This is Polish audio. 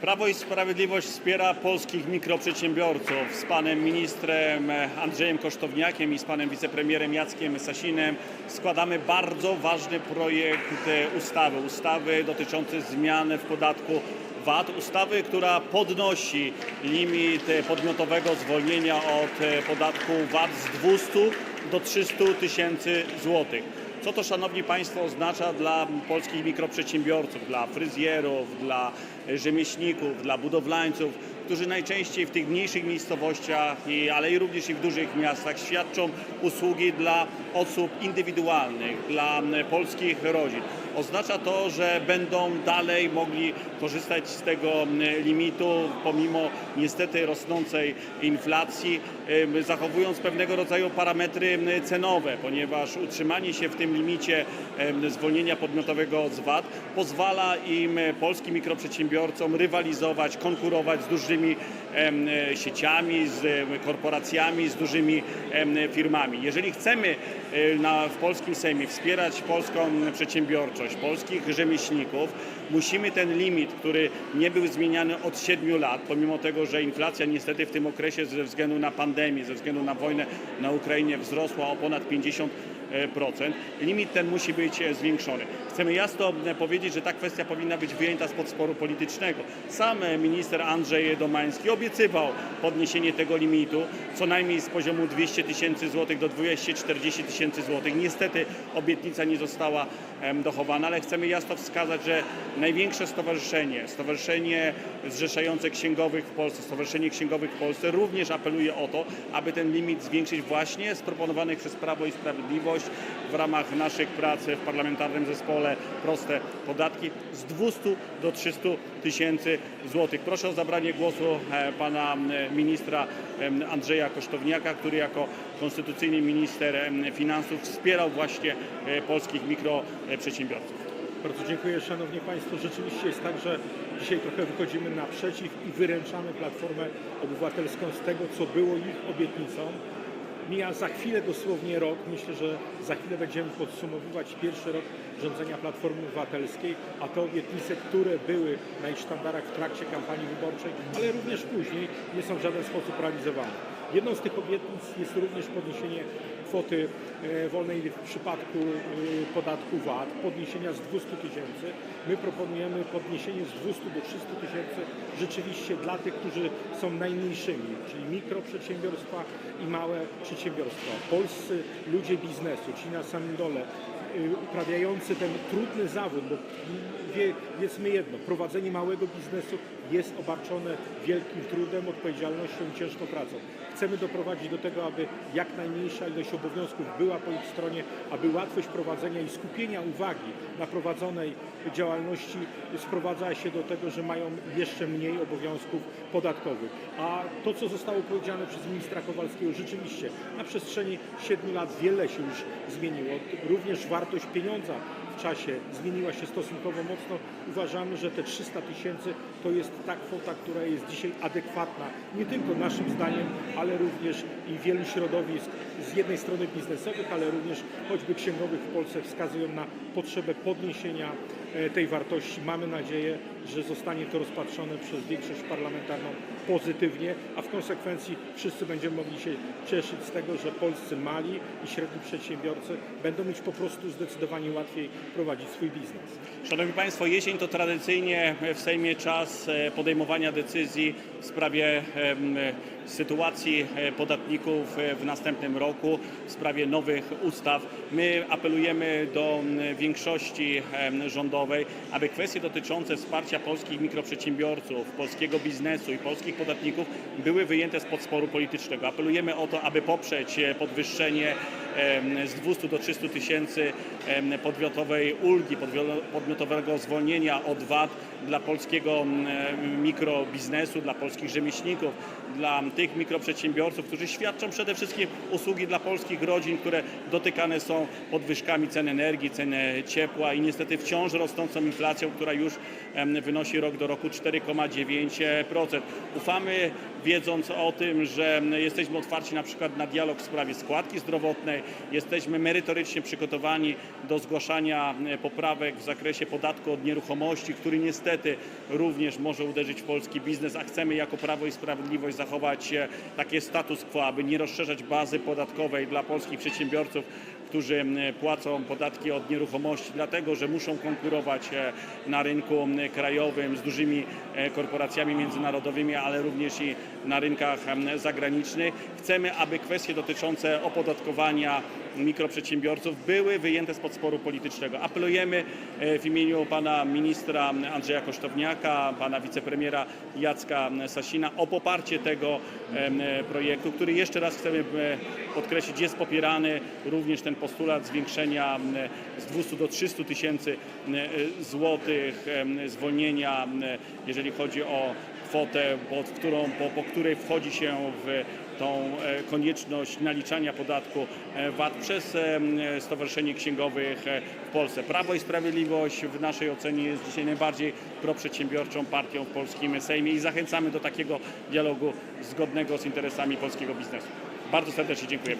Prawo i Sprawiedliwość wspiera polskich mikroprzedsiębiorców z panem ministrem Andrzejem Kosztowniakiem i z panem wicepremierem Jackiem Sasinem. Składamy bardzo ważny projekt e, ustawy, ustawy dotyczącej zmian w podatku VAT, ustawy, która podnosi limit e, podmiotowego zwolnienia od e, podatku VAT z 200 do 300 tysięcy złotych. Co to, Szanowni Państwo, oznacza dla polskich mikroprzedsiębiorców, dla fryzjerów, dla rzemieślników, dla budowlańców, którzy najczęściej w tych mniejszych miejscowościach, ale i również i w dużych miastach świadczą usługi dla osób indywidualnych, dla polskich rodzin. Oznacza to, że będą dalej mogli korzystać z tego limitu, pomimo niestety rosnącej inflacji, zachowując pewnego rodzaju parametry cenowe, ponieważ utrzymanie się w tym limicie zwolnienia podmiotowego z VAT pozwala im, e, polskim mikroprzedsiębiorcom, rywalizować, konkurować z dużymi e, sieciami, z korporacjami, z dużymi firmami. Jeżeli chcemy e, na, w polskim Sejmie wspierać polską przedsiębiorczość, polskich rzemieślników, musimy ten limit, który nie był zmieniany od 7 lat, pomimo tego, że inflacja niestety w tym okresie ze względu na pandemię, ze względu na wojnę na Ukrainie wzrosła o ponad 50%. Limit ten musi być e, zwiększony. Chcemy jasno powiedzieć, że ta kwestia powinna być wyjęta spod sporu politycznego. Sam e, minister Andrzej Domański obiecywał podniesienie tego limitu co najmniej z poziomu 200 tysięcy złotych do 240 tysięcy złotych. Niestety obietnica nie została dochowana, ale chcemy jasno wskazać, że największe stowarzyszenie, stowarzyszenie zrzeszające księgowych w Polsce, Stowarzyszenie Księgowych w Polsce również apeluje o to, aby ten limit zwiększyć właśnie z proponowanych przez Prawo i Sprawiedliwość w ramach naszych prac w parlamentarnym zespole proste podatki z 200 do 300 tysięcy złotych. Proszę o zabranie głosu e, pana ministra Andrzeja Kosztowniaka, który jako konstytucyjny minister finansów wspierał właśnie e, polskich mikroprzedsiębiorców. Bardzo dziękuję Szanowni Państwo. Rzeczywiście jest tak, że dzisiaj trochę wychodzimy naprzeciw i wyręczamy Platformę Obywatelską z tego, co było ich obietnicą. Mija za chwilę dosłownie rok. Myślę, że za chwilę będziemy podsumowywać pierwszy rok rządzenia Platformy Obywatelskiej, a te obietnice, które były na ich sztandarach w trakcie kampanii wyborczej, ale również później, nie są w żaden sposób realizowane. Jedną z tych obietnic jest również podniesienie kwoty e, wolnej w przypadku e, podatku VAT, podniesienia z 200 tysięcy. My proponujemy podniesienie z 200 do 300 tysięcy rzeczywiście dla tych, którzy są najmniejszymi, czyli mikroprzedsiębiorstwa i małe przedsiębiorstwa. Polscy ludzie biznesu, ci na samym dole, y, uprawiający ten trudny zawód, bo wie, wiedzmy jedno, prowadzenie małego biznesu jest obarczone wielkim trudem, odpowiedzialnością i ciężką pracą. Chcemy doprowadzić do tego, aby jak najmniejsza ilość obowiązków była po ich stronie, aby łatwość prowadzenia i skupienia uwagi na prowadzonej działalności sprowadzała się do tego, że mają jeszcze mniej obowiązków podatkowych. A to, co zostało powiedziane przez ministra Kowalskiego, rzeczywiście na przestrzeni 7 lat wiele się już zmieniło. Również wartość pieniądza w czasie zmieniła się stosunkowo mocno. Uważamy, że te 300 tysięcy to jest ta kwota, która jest dzisiaj adekwatna nie tylko naszym zdaniem, ale również i wielu środowisk z jednej strony biznesowych, ale również choćby księgowych w Polsce wskazują na potrzebę podniesienia tej wartości. Mamy nadzieję, że zostanie to rozpatrzone przez większość parlamentarną pozytywnie, a w konsekwencji wszyscy będziemy mogli się cieszyć z tego, że polscy mali i średni przedsiębiorcy będą mieć po prostu zdecydowanie łatwiej prowadzić swój biznes. Szanowni Państwo, jesień to tradycyjnie w Sejmie czas e, podejmowania decyzji w sprawie sytuacji e, podatników e, w następnym roku, w sprawie nowych ustaw. My apelujemy do większości em, aby kwestie dotyczące wsparcia polskich mikroprzedsiębiorców, polskiego biznesu i polskich podatników były wyjęte spod sporu politycznego. Apelujemy o to, aby poprzeć e, podwyższenie z 200 do 300 tysięcy podmiotowej ulgi, podmiotowego zwolnienia od VAT dla polskiego mikrobiznesu, dla polskich rzemieślników, dla tych mikroprzedsiębiorców, którzy świadczą przede wszystkim usługi dla polskich rodzin, które dotykane są podwyżkami cen energii, ceny ciepła i niestety wciąż rosnącą inflacją, która już wynosi rok do roku 4,9%. Ufamy wiedząc o tym, że jesteśmy otwarci na przykład na dialog w sprawie składki zdrowotnej, jesteśmy merytorycznie przygotowani do zgłaszania e, poprawek w zakresie podatku od nieruchomości, który niestety również może uderzyć w polski biznes, a chcemy jako Prawo i Sprawiedliwość zachować e, takie status quo, aby nie rozszerzać bazy podatkowej dla polskich przedsiębiorców, którzy płacą podatki od nieruchomości, dlatego że muszą konkurować e, na rynku krajowym z dużymi e, korporacjami międzynarodowymi, ale również i na rynkach zagranicznych. Chcemy, aby kwestie dotyczące opodatkowania mikroprzedsiębiorców były wyjęte spod sporu politycznego. Apelujemy e, w imieniu pana ministra Andrzeja Kosztowniaka, pana wicepremiera Jacka Sasina o poparcie tego projektu, który jeszcze raz chcemy podkreślić jest popierany również ten postulat zwiększenia m, z 200 do 300 tysięcy m, e, złotych em, zwolnienia, jeżeli chodzi o kwotę, pod którą, po, po której wchodzi się w tą e, konieczność naliczania podatku e, VAT przez e, Stowarzyszenie Księgowych w Polsce. Prawo i Sprawiedliwość w naszej ocenie jest dzisiaj najbardziej proprzedsiębiorczą partią w polskim Sejmie i zachęcamy do takiego dialogu zgodnego z interesami polskiego biznesu. Bardzo serdecznie dziękuję.